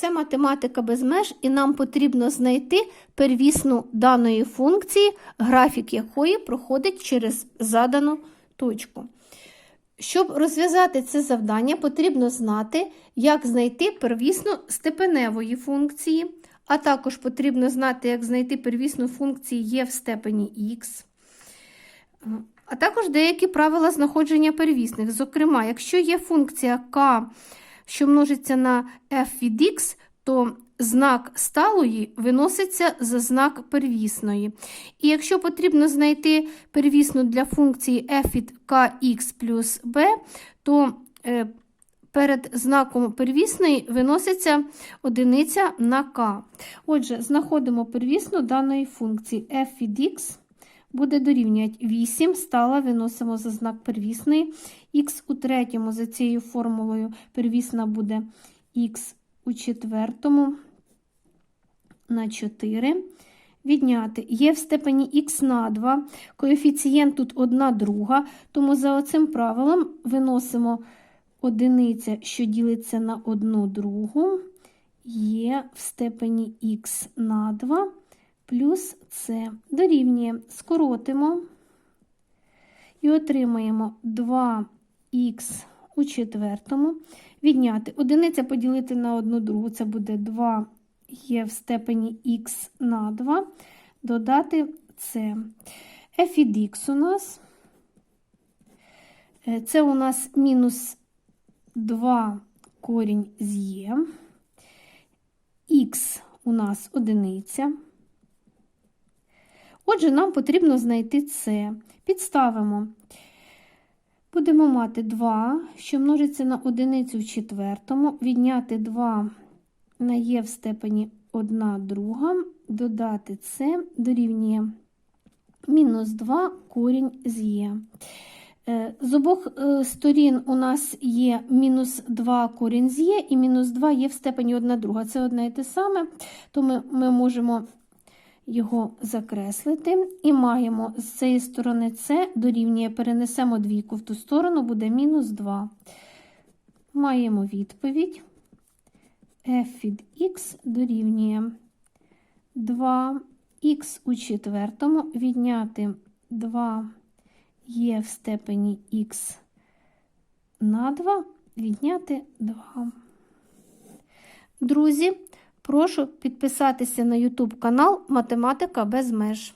Це математика без меж, і нам потрібно знайти первісну даної функції, графік якої проходить через задану точку. Щоб розв'язати це завдання, потрібно знати, як знайти первісну степеневої функції, а також потрібно знати, як знайти первісну функцію є в степені х. А також деякі правила знаходження первісних. Зокрема, якщо є функція k, що множиться на f від x, то знак сталої виноситься за знак первісної. І якщо потрібно знайти первісну для функції f від kx плюс b, то е, перед знаком первісної виноситься одиниця на k. Отже, знаходимо первісну даної функції f від x буде дорівнювати 8, стала виносимо за знак первісної. Х у третьому за цією формулою первісна буде х у четвертому на 4. Відняти є в степені х на 2, коефіцієнт тут 1 друга, тому за оцим правилом виносимо одиниця, що ділиться на 1 другу, є в степені х на 2 плюс С дорівнює. Скоротимо і отримаємо 2х у четвертому. Відняти одиниця поділити на 1 другу, це буде 2 є в степені х на 2, додати С. f від х у нас, е, це у нас мінус 2 корінь з є, х у нас одиниця. Отже, нам потрібно знайти С. Підставимо. Будемо мати 2, що множиться на одиницю в четвертому, відняти 2 на є в степені 1 друга, додати С дорівнює мінус 2 корінь з є. Е, З обох е, сторін у нас є мінус 2 корінь з є, і мінус 2 є в степені 1 друга. Це одне і те саме, тому ми можемо його закреслити. І маємо з цієї сторони С дорівнює, перенесемо двійку в ту сторону, буде мінус 2. Маємо відповідь. f від х дорівнює 2х у четвертому, відняти 2 є в степені х на 2, відняти 2. Друзі, Прошу підписатися на YouTube канал Математика без меж.